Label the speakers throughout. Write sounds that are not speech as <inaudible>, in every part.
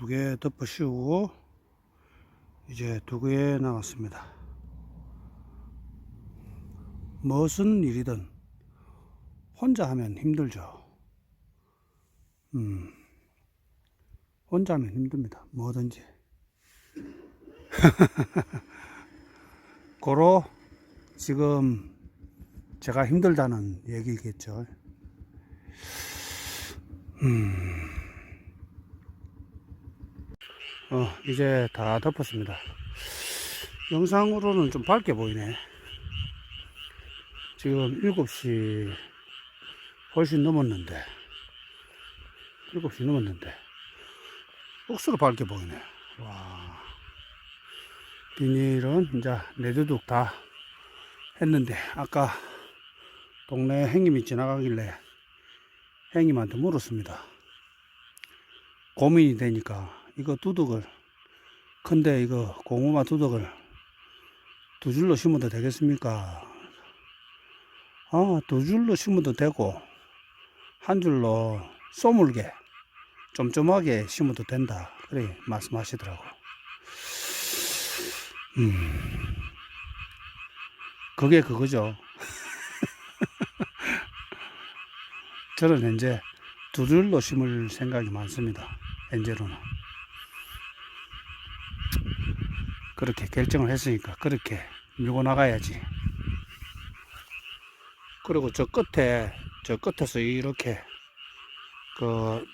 Speaker 1: 두 개 덮어 씌우고 이제 두 개 남았습니다. 무슨 일이든 혼자 하면 힘들죠. 음, 혼자 하면 힘듭니다. 뭐든지. <laughs> 고로 지금 제가 힘들다는 얘기겠죠. 어, 이제 다 덮었습니다. 영상으로는 좀 밝게 보이네. 지금 7시 훨씬 넘었는데, 7시 넘었는데, 억수로 밝게 보이네. 와. 비닐은 이제 네두둑 다 했는데, 아까 동네 행님이 지나가길래 행님한테 물었습니다. 고민이 되니까 이거 두둑을 근데 이거 고구마 두둑을 두 줄로 심어도 되겠습니까? 아, 두 줄로 심어도 되고 한 줄로 쏘물게 쫌쫌하게 심어도 된다. 그래 말씀하시더라고. 음, 그게 그거죠. <laughs> 저는 현재 두 줄로 심을 생각이 많습니다. 현재로는. 그렇게 결정을 했으니까 그렇게 밀고 나가야지. 그리고 저 끝에, 저 끝에서 이렇게, 그,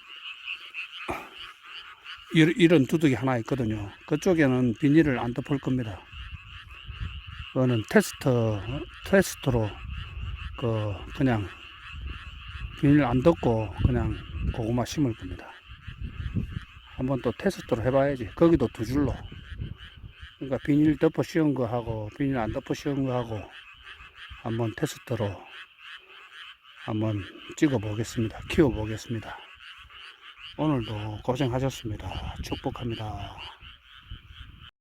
Speaker 1: 이- 이런 두둑이 하나 있거든요. 그쪽에는 비닐을 안 덮을 겁니다. 그거는 테스터, 테스트로, 그, 그냥 비닐 안 덮고 그냥 고구마 심을 겁니다. 한번 또 테스트로 해봐야지. 거기도 두 줄로. 그러니까 비닐 덮어 씌운 거 하고 비닐 안 덮어 씌운 거 하고 한번 테스트로 한번 찍어 보겠습니다. 키워 보겠습니다. 오늘도 고생하셨습니다. 축복합니다.